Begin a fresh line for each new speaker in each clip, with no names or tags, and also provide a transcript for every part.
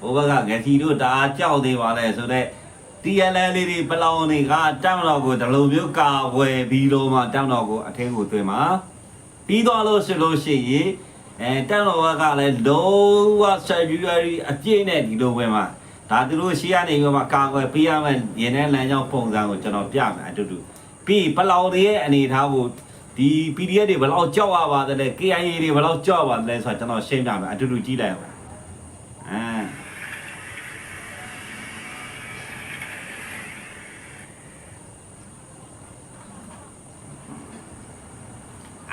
ဟိုဘက်ကငစီတို့တအားကြောက်သေးပါလဲဆိုတော့ TLL လေးတွေပလောင်တွေကတမ်းတော်ကိုဒီလိုမျိုးကာဝယ်ပြီးတော့မှတမ်းတော်ကိုအထင်းကိုသွင်းမှာပြီးတော့လို့ဆိုလို့ရှိရင်အဲတမ်းတော်ကလည်းလုံးဝ February အပြည့်နဲ့ဒီလိုပဲမှာဒါသူတို့ရှိရနေပြီးမှကာဝယ်ပေးရမယ်ရင်းနဲ့လမ်းကြောင်းပုံစံကိုကျွန်တော်ပြမယ်အတူတူပြီးပလောင်တွေရဲ့အနေထားကိုဒီ PDF တွေဘယ်လောက်ကြောက်ရပါသလဲ KIA တွေဘယ်လောက်ကြောက်ပါသလဲဆိုတော့ကျွန်တော်ရှင်းပြမယ်အတူတူကြည့်လိုက်အောင်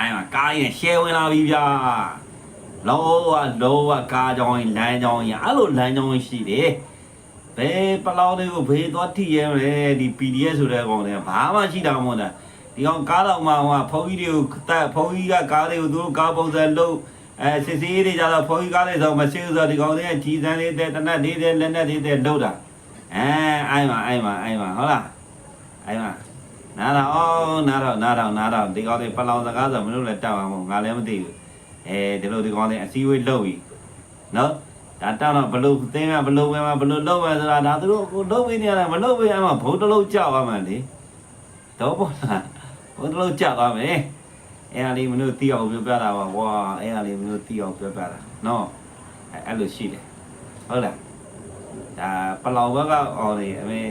အဲ့မှာကားရင်ရှယ်ဝင်လာပြီဗျာလောကလောကကားကြောင်းရင်လမ်းကြောင်းရင်အဲ့လိုလမ်းကြောင်းရှိတယ်ဘယ်ပလောင်တွေကိုဘေးသွားထိရဲမလဲဒီ PDF ဆိုတဲ့ကောင်တွေကဘာမှရှိတာမဟုတ်တာဒီကောင်ကားတော့မှဟိုဖုန်းကြီးတွေကိုတက်ဖုန်းကြီးကကားတွေကိုသူတို့ကားပုံစံလုပ်အဲစစ်စီးတွေကြတော့ဖုန်းကြီးကားလေးဆိုမဆေးဆိုဒီကောင်တွေကကြီးစန်းလေးတဲ့တနက်လေးတဲ့လက်နဲ့လေးတဲ့လုပ်တာအဲအဲ့မှာအဲ့မှာအဲ့မှာဟုတ်လားအဲ့မှာ နားတော့အော်နားတော့နားတော့နားတော့ဒီကောင်လေးပလောင်စကားဆိုမလို့လည်းတောက်အောင်မို့ငါလည်းမသိဘူးအဲဒီလိုဒီကောင်လေးအစည်းအဝေးလုပ်ပြီနော်ဒါတောက်တော့ဘလို့သင်းကဘလို့ဝဲမှာဘလို့လုပ်မယ်ဆိုတာဒါသူတို့ကိုလုပ်ပေးနေရတယ်မလုပ်ပေးရမှာဘုံတစ်လုံးကြောက်သွားမှလေတော့ပေါ့လားဘုံတစ်လုံးကြောက်သွားမယ်အဲ့အလေးမလို့တီးအောင်ပြောပြတာပါဝါအဲ့အလေးမလို့တီးအောင်ပြောပြတာနော်အဲ့လိုရှိတယ်ဟုတ်လားဒါပလောင်ဘက်ကအော်နေအမေ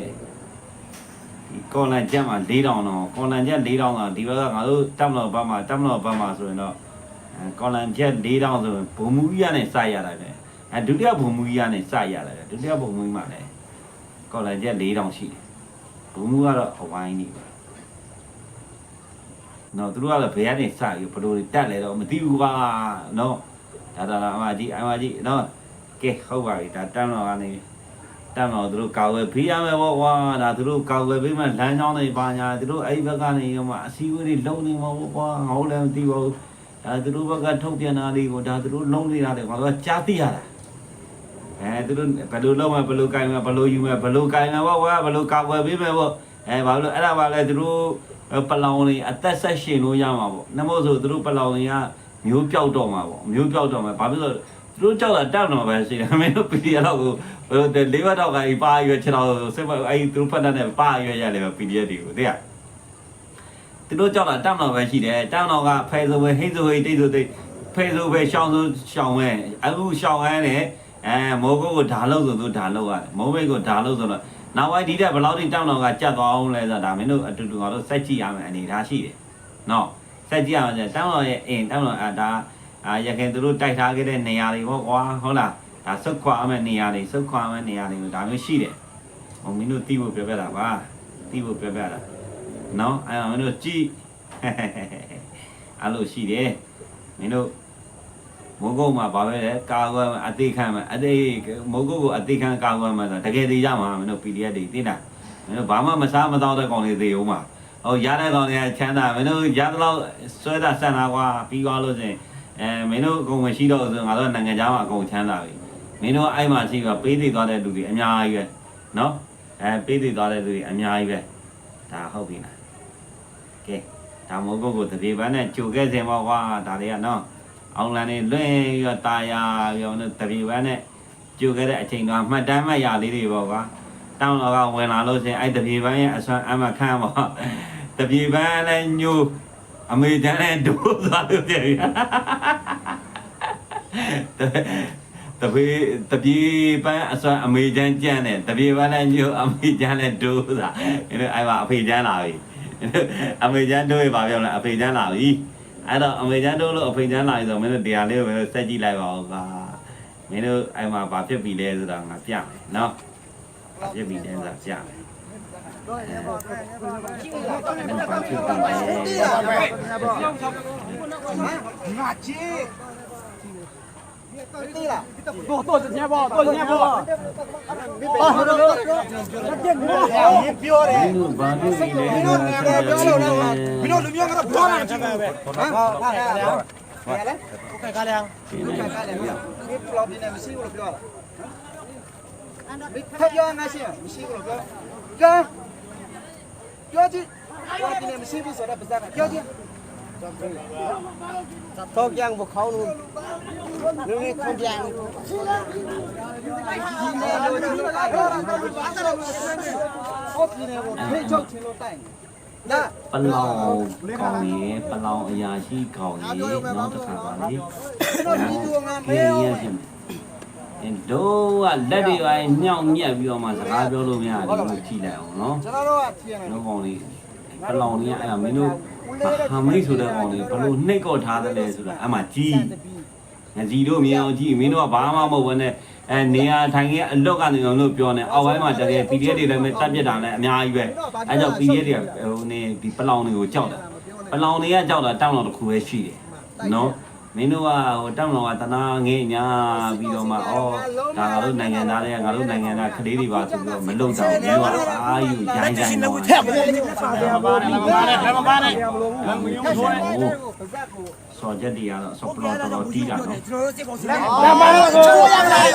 ဒီကော်လန်ချက်မှာ4000တော့ကော်လန်ချက်4000တော့ဒီဘက်ကငါတို့တက်မလို့ဘက်မှာတက်မလို့ဘက်မှာဆိုရင်တော့အဲကော်လန်ချက်4000ဆိုရင်ဘုံမူကြီးကနေစရတာပဲအဲဒုတိယဘုံမူကြီးကနေစရတာပဲဒုတိယဘုံမူကြီးမှာလည်းကော်လန်ချက်4000ရှိတယ်ဘုံမူကတော့အဝိုင်းနေပဲနော်သူတို့ကလည်းဘယ်ကနေစပြီးဘယ်လိုတက်လဲတော့မသိဘူးကွာနော်ဒါဒါအမကြီးအမကြီးနော်ကဲဟုတ်ပါပြီဒါတန်းတော်ကနေ တမ်းတော့သူတို့ကာဝယ်ပေးရမယ်ပေါ့ကွာဒါသူတို့ကာဝယ်ပေးမှလမ်းကြောင်းတွေပါညာသူတို့အဲ့ဒီဘက်ကနေတော့မှအစည်းအဝေးတွေလုံးနေမှာပေါ့ကွာငါတို့လည်းမသိပါဘူးဒါသူတို့ဘက်ကထုတ်ပြန်တာလေးကိုဒါသူတို့လုံးနေတာလေကွာတော့ကြားသိရတာအဲသူတို့ဘယ်လိုလုံးမဘယ်လိုကင်မဘယ်လိုယူမဘယ်လိုကင်မပေါ့ကွာဘယ်လိုကာဝယ်ပေးမယ်ပေါ့အဲဘာလို့အဲ့ဒါပါလဲသူတို့ပလောင်တွေအသက်ဆက်ရှင်လို့ရမှာပေါ့နမို့ဆိုသူတို့ပလောင်တွေကမျိုးပြောက်တော့မှာပေါ့မျိုးပြောက်တော့မှာဘာဖြစ်လို့သူတို့ကြောက်တာတောက်တော့ပဲရှိတယ်မင်းတို့ပီဒီတော့ကိုဟိုတဲ့ လေးဘက်တော့ကကြီးပါရွယ်ခြေတော်စစ်မအဲ့ဒီသူတို့ဖတ်တတ်တဲ့ပါရွယ်ရလေပဲ PDF တွေကိုတဲ့သူတို့ကြောက်တာတောင်းတော့ပဲရှိတယ်တောင်းတော့ကဖဲဆိုပဲဟိဆိုဟိတိတ်ဆိုတိတ်ဖဲဆိုပဲရှောင်းဆိုရှောင်းပဲအခုရှောင်းရဲနဲ့အဲမိုးကုတ်ကိုဓာလို့ဆိုသူဓာလို့ရတယ်မိုးမိတ်ကိုဓာလို့ဆိုတော့နောက်ပိုင်းဒီတက်ဘယ်လောက်ထိတောင်းတော့ကကြက်သွားအောင်လဲဆိုတာဒါမင်းတို့အတူတူကတော့စက်ကြည့်ရမယ်အနေထားရှိတယ်နော်စက်ကြည့်ရမယ်တောင်းတော့ရဲ့အင်းတောင်းတော့အာဒါအာရခင်သူတို့တိုက်ထားခဲ့တဲ့နေရာတွေပေါ့ကွာဟုတ်လား ဒါစုတ်ခွာအမဲ့နေရာတွေစုတ်ခွာအမဲ့နေရာတွေကိုဒါမျိုးရှိတယ်။ဟိုမင်းတို့တီးဖို့ပြောပြတာပါ။တီးဖို့ပြောပြတာ။နော်အဲ့တော့မင်းတို့ကြည့်အဲ့လိုရှိတယ်။မင်းတို့မိုးကုတ်မှာဘာပဲလဲကာကွယ်အသေးခံမှာအသေးမိုးကုတ်ကိုအသေးခံကာကွယ်မှာဆိုတကယ်သေးရမှာမင်းတို့ PDF တွေသိလား။မင်းတို့ဘာမှမစားမတော့တဲ့ကောင်တွေသေးအောင်မှာ။ဟိုရတဲ့ကောင်တွေကချမ်းသာမင်းတို့ရတဲ့လောက်ဆွဲတာဆန်တာကွာပြီးသွားလို့ဆိုရင်အဲမင်းတို့အကုန်မရှိတော့ဆိုငါတို့နိုင်ငံခြားမှာအကုန်ချမ်းသာပြီ။ မင်းတို့အဲ့မှာရှိကပေးသေးသွားတဲ့လူတွေအများကြီးပဲနော်အဲပေးသေးသွားတဲ့လူတွေအများကြီးပဲဒါဟုတ်ပြီလားကဲဒါမို့ကိုကိုတပြေပန်းနဲ့ကြိုခဲ့စင်ပေါ့ကွာဒါတွေကနော်အောင်လန်နေလွင့်ရတာယာရောနဲ့တပြေပန်းနဲ့ကြိုခဲ့တဲ့အချိန်ကမှတ်တမ်းမှတ်ရလေးတွေပေါ့ကွာတောင်းတော့ကဝင်လာလို့ရှင်အဲ့တပြေပန်းရဲ့အစွမ်းအမခန့်ပေါ့တပြေပန်းနဲ့ညိုအမေတန်းနဲ့ဒိုးသွားလို့ပြည့်ပြီ တပြေတပြေပန်းအစွမ်းအမေချမ်းကြမ်းတယ်တပြေပန်းလည်းညို့အမေချမ်းလည်းဒိုးတာအဲ့ဒါအဲ့မှာအဖေချမ်းလာပြီအမေချမ်းဒိုးရပါပြောလဲအဖေချမ်းလာပြီအဲ့တော့အမေချမ်းဒိုးလို့အဖေချမ်းလာပြီဆိုမင်းတို့တရားလေးကိုမင်းတို့စက်ကြည့်လိုက်ပါဦးပါမင်းတို့အဲ့မှာဘာဖြစ်ပြီလဲဆိုတာငါပြမယ်နော်ဘာဖြစ်ပြီလဲဆိုတာပြမယ်ဘာဖြစ်ပြီလဲ
ငါချေ对 了，多多少钱包？多少钱包？啊，好的，你标
မ
的
င်း，တို့ဘာဖြစ်ပြီလဲ
你那两个标了那个，你那里面那个标了，这个呗。啊，看看来，看来，我看看来，我看看来，你不老弟呢，没洗过了标了。他标俺行，没洗过了标，标，标进，我今天没洗过，说的不是个标进。 ต้องยังพวกเขานู่นนู่นนี่คนยังပလောင်ကောင်းနေ
ပလောင်အရာရှိကောင်းနေနောက်တစ်ခါပါလေကေရဖြစ်မယ်အင်းတို့ကလက်တွေပိုင်းမြောင်မြက်ပြီးတော့မှစကားပြောလို့မရဘူးကြည့်လိုက်အောင်နော်
ကျွန်တော်တို့ကထင်တယ်
ဘုံကောင်လေး ပလောင်လေးအဲ့ဒါမင်းတို့ဟာမိတ်ဆိုတဲ့ကောင်လေးဘလို့နှိတ်ကော့ထားတယ်လဲဆိုတာအမှကြီးငစီတို့မြင်အောင်ကြည့်မင်းတို့ကဘာမှမဟုတ်ဘဲနဲ့အဲနေရာထိုင်ခဲ့အလွတ်ကနေအောင်လို့ပြောနေအောက်ပိုင်းမှာတကယ် PDF တွေလည်းတက်ပြစ်တာလည်းအများကြီးပဲအဲကြောင့် PDF တွေကဟိုနေဒီပလောင်တွေကိုကြောက်တာပလောင်တွေကကြောက်တာတောင်းတော်တစ်ခုပဲရှိတယ်နော် မင်းတို့ကဟိုတောင်းတော်ကတနာငေးညာပြီးတော့မှဩဒါငါတို့နိုင်ငံသားတွေကငါတို့နိုင်ငံသားကလေးတွေပါဆိုပြီးတော့မလုံတော့မင်းတို့ကအာယူရိုင်းရိုင်းတော့
ထက်ပါလေမပါနဲ့မပါနဲ့မပါနဲ့မယုံဆိုးနဲ့
စော်ချက်တွေကတော့ဆော့ပလောတော်တော်တီးတာနော်
မပါနဲ့ကိုချိုးရမလား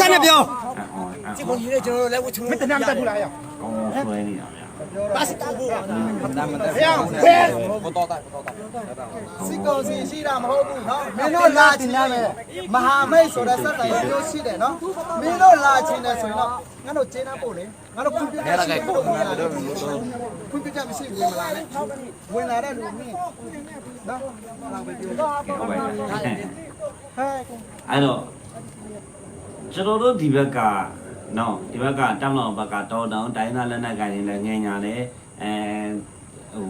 စနေပြော
အော်အော်
ဒီကိုကြီးလေကျွန်တော်လည်းဝချိုးမတနာတက်ဘူးလားရ
ကောင်းဆွဲနေတာဗျာ
ပါစစ်တာဘူး
ဟဲ့ဟဲ့ကိုတော့
တာကိုတော့တာ
စစ်ကောင်စီရှိတာမဟုတ်ဘူးနော်မင်းတို့လာချင်ရမယ်မဟာမိတ်ဆိုတဲ့စက်တိုင်မျိုးရှိတယ်နော်မင်းတို့လာချင်တယ်ဆိုရင်တော့ငါတို့ကျင်းနာပို့လေငါတို့ကွန်ပျူတာရှိဖို့ငါတို့ကွန်ပျူတာမရှိဘူးမလားဝင်လာတဲ့လူမင်းနော်လာပဲပြော
ဟဲ့အဲ့တော့ကျွန်တော်တို့ဒီဘက်က နော်ဒီဘက်ကတောင်းတော်ဘက်ကတော်တောင်တိုင်းသားလက်နက်ကိုင်နေလဲငင်ညာလဲအဲဟို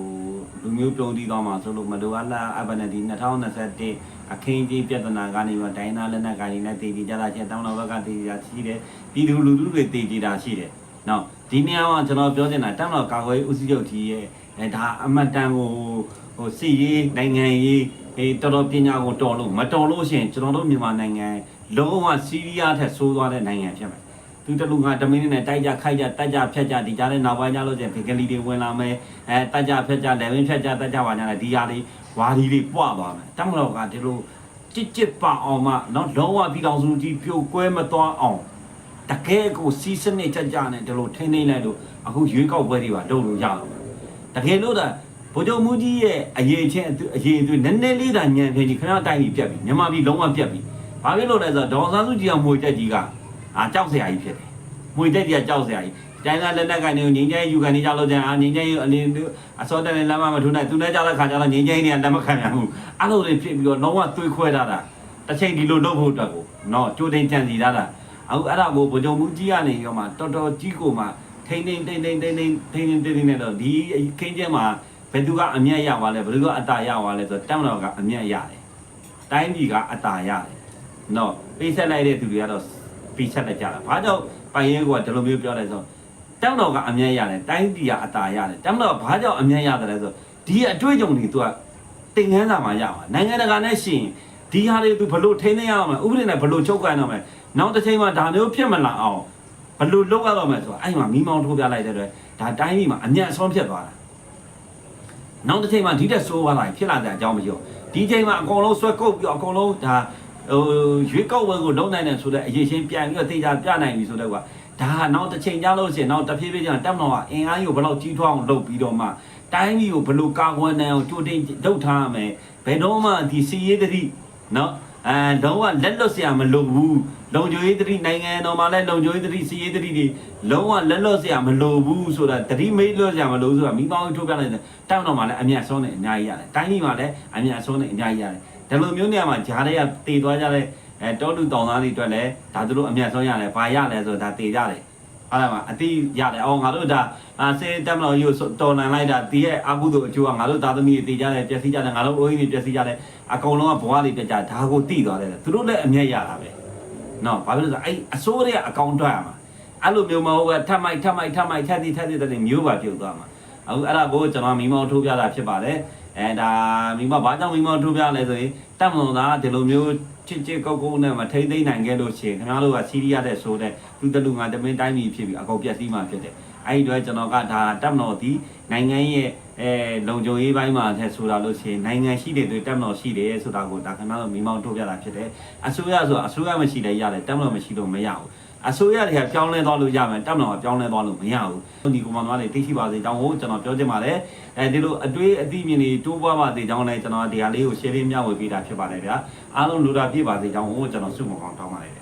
လူမျိုးပြုံးတီးသွားမှာဆိုလို့မလိုအပ်လားအဘနဒီ2021အခင်းကြီးပြဿနာကနေတော့တိုင်းသားလက်နက်ကိုင်နေလဲတည်တည်ကြတာချင်းတောင်းတော်ဘက်ကတည်တည်ကြရှိတယ်ပြည်သူလူထုတွေတည်တည်တာရှိတယ်နော်ဒီနေရာမှာကျွန်တော်ပြောချင်တာတောင်းတော်ကာကွယ်ဦးစီးချုပ်ကြီးရဲ့အဲဒါအမတ်တန်ကိုဟိုစီရေးနိုင်ငံရေးအေးတော်တော်ပညာကိုတော်လို့မတော်လို့ရှိရင်ကျွန်တော်တို့မြန်မာနိုင်ငံလုံးဝစီးရီးယားထက်ဆိုးသွားတဲ့နိုင်ငံဖြစ်မယ် သူတလူငါဓမင်းနဲ့တိုက်ကြခိုက်ကြတက်ကြဖြတ်ကြဒီကြားထဲနောက်ပိုင်းကြလို့ကျင်ဘင်္ဂလီတွေဝင်လာမယ်အဲတက်ကြဖြတ်ကြလေဝင်းဖြတ်ကြတက်ကြပါညာလေဒီဟာလေးဝါဒီလေးပွသွားမယ်တမလို့ကဒီလိုတစ်တစ်ပါအောင်မှနော်လုံးဝပြီးတော်စုကြီးပြုတ်ကွဲမသွားအောင်တကယ်ကိုစီးစနစ်ကြကြနဲ့ဒီလိုထိန်းသိမ်းလိုက်လို့အခုရွေးကောက်ပွဲတွေပါလုပ်လို့ရအောင်တကယ်လို့ဒါဗိုလ်ချုပ်မူကြီးရဲ့အရေးချင်းအရေးအသွေးနည်းနည်းလေးသာညံဖင်းကြီးခဏတိုင်ပြီးပြက်ပြီမြန်မာပြည်လုံးဝပြက်ပြီဘာဖြစ်လို့လဲဆိုတော့ဒေါ်စန်းစုကြည်အောင်မွေတက်ကြီးက အာကြောက်စရာကြီးဖြစ်တယ်မွေတက်ကြီးကကြောက်စရာကြီးတိုင်းသားလက်နက်ကိုင်တွေကိုငင်းကျဲယူကန်နေကြလို့ကြအာငင်းကျဲယူအလင်းအစောတက်နေလမ်းမမထိုးနိုင်သူနဲ့ကြောက်တဲ့ခါကျတော့ငင်းကျဲတွေကလက်မခံနိုင်ဘူးအဲ့လိုတွေဖြစ်ပြီးတော့လုံးဝသွေးခွဲထားတာတစ်ချိန်ဒီလိုလုပ်ဖို့အတွက်ကိုနော်ကြိုတင်ကြံစီထားတာအခုအဲ့ဒါကိုဗိုလ်ချုပ်မူကြီးကနေရောမှတော်တော်ကြီးကိုမှထိန်းထိန်းထိန်းထိန်းထိန်းထိန်းထိန်းထိန်းထိန်းထိန်းနေတော့ဒီခင်းကျင်းမှာဘယ်သူကအမျက်ရပါလဲဘယ်သူကအတာရပါလဲဆိုတော့တောင်းတော်ကအမျက်ရတယ်တိုင်းပြည်ကအတာရတယ်နော်ပေးဆက်လိုက်တဲ့သူတွေကတော့ ပေးဆက်လိုက်ကြတာဘာကြောင့်ပိုင်ရဲကဒီလိုမျိုးပြောတယ်ဆိုတောင်းတော်ကအမြဲရတယ်တိုင်းပြည်ကအတာရတယ်တောင်းတော်ဘာကြောင့်အမြဲရတယ်လဲဆိုဒီအတွေ့အကြုံတွေ तू ကတင်ငန်းစာမှာရမှာနိုင်ငံတကာနဲ့ရှင်ဒီဟာတွေ तू ဘလို့ထိန်းသိမ်းရအောင်မလဲဥပဒေနဲ့ဘလို့ချုပ်ကန်အောင်မလဲနောက်တစ်ချိန်မှာဒါမျိုးဖြစ်မလာအောင်ဘလို့လုပ်ရတော့မလဲဆိုတော့အဲ့မှာမီးမောင်းထိုးပြလိုက်တဲ့အတွက်ဒါတိုင်းပြည်မှာအမြတ်အစွန်းဖြစ်သွားတာနောက်တစ်ချိန်မှာဒီတက်ဆိုးသွားတာဖြစ်လာတဲ့အကြောင်းမပြောဒီချိန်မှာအကုန်လုံးဆွဲကုတ်ပြီးတော့အကုန်လုံးဒါ ဟိုရွေးကောက်ပွဲကိုလုံးနိုင်တယ်ဆိုတော့အရေးချင်းပြန်ပြီးတော့တေချာပြနိုင်ပြီဆိုတော့ကွာဒါကနောက်တစ်ချိန်ကြာလို့ရှိရင်နောက်တစ်ဖြည်းဖြည်းကြာတက်မတော်ကအင်အားကြီးကိုဘယ်လောက်ကြီးထွားအောင်လုပ်ပြီးတော့မှတိုင်းပြည်ကိုဘယ်လိုကာကွယ်နိုင်အောင်ကြိုတင်လုပ်ထားရမယ်ဘယ်တော့မှဒီစီရေးတတိနော်အဲလုံးဝလက်လွတ်စရာမလိုဘူးလုံခြုံရေးတတိနိုင်ငံတော်မှာလည်းလုံခြုံရေးတတိစီရေးတတိတွေလုံးဝလက်လွတ်စရာမလိုဘူးဆိုတာတတိမေးလွတ်စရာမလိုဆိုတာမိပေါင်းထုတ်ပြလိုက်တယ်တောင်းတော်မှာလည်းအမြတ်ဆုံးနဲ့အများကြီးရတယ်တိုင်းပြည်မှာလည်းအမြတ်ဆုံးနဲ့အများကြီးရတယ် ဒီလိုမျိုးနေရာမှာဂျားတွေကတည်သွားကြတဲ့အဲတောလူတောင်သားတွေအတွက်လည်းဒါသူတို့အမြတ်ဆုံးရတယ်ဘာရလဲဆိုတော့ဒါတည်ကြတယ်အဲ့ဒါမှအတိရတယ်အော်ငါတို့ဒါအာစေတက်မလို့ယူတော်နိုင်လိုက်တာဒီရဲ့အကုသို့အကျိုးကငါတို့သားသမီးတွေတည်ကြတယ်ပျက်စီးကြတယ်ငါတို့အိုးကြီးတွေပျက်စီးကြတယ်အကုန်လုံးကဘဝတွေပြတ်ကြဒါကိုတိသွားတယ်သူတို့လည်းအမျက်ရတာပဲနော်ဘာဖြစ်လို့လဲဆိုအဲ့အစိုးရအကောင့်ထွက်ရမှာအဲ့လိုမျိုးမဟုတ်ပဲထပ်မိုက်ထပ်မိုက်ထပ်မိုက်ထပ်သည်ထပ်သည်တဲ့မျိုးပါပြုတ်သွားမှာအခုအဲ့ဒါကိုကျွန်တော်မိမောထိုးပြတာဖြစ်ပါတယ် အဲဒါမိမဘာကြောင့်မိမောထိုးပြလဲဆိုရင်တက်မလို့သားဒီလိုမျိုးချစ်ချစ်ကောက်ကောက်နဲ့မထိမ့်သိမ့်နိုင်ခဲ့လို့ရှိရင်ခင်ဗျားတို့ကစီးရီးယားတဲ့ဆိုတဲ့သူတလူငါတမင်းတိုင်းပြည်ဖြစ်ပြီးအကုန်ပြက်စီးမှဖြစ်တယ်အဲ့ဒီတော့ကျွန်တော်ကဒါတက်မလို့ဒီနိုင်ငံရဲ့အဲလုံခြုံရေးပိုင်းမှာဆက်ဆိုတာလို့ရှိရင်နိုင်ငံရှိတဲ့တွေတက်မလို့ရှိတယ်ဆိုတာကိုဒါခင်ဗျားတို့မိမောထိုးပြတာဖြစ်တယ်အစိုးရဆိုအစိုးရမရှိလည်းရတယ်တက်မလို့မရှိလို့မရဘူး အစိုးရတွေကပြောင်းလဲသွားလို့ရမယ်တက်မတော်ကပြောင်းလဲသွားလို့မရဘူးဒီကွန်မန်သွားနေသိရှိပါစေအကြောင်းကိုကျွန်တော်ပြောချင်ပါတယ်အဲဒီလိုအတွေးအသိမြင်တွေတိုးပွားပါစေအကြောင်းလည်းကျွန်တော်ဒီဟာလေးကို share လေးမျှဝေပေးတာဖြစ်ပါတယ်ဗျာအားလုံးလူတာပြည့်ပါစေအကြောင်းကိုကျွန်တော်ဆုမကောင်းတောင်းပါတယ်ဗျာ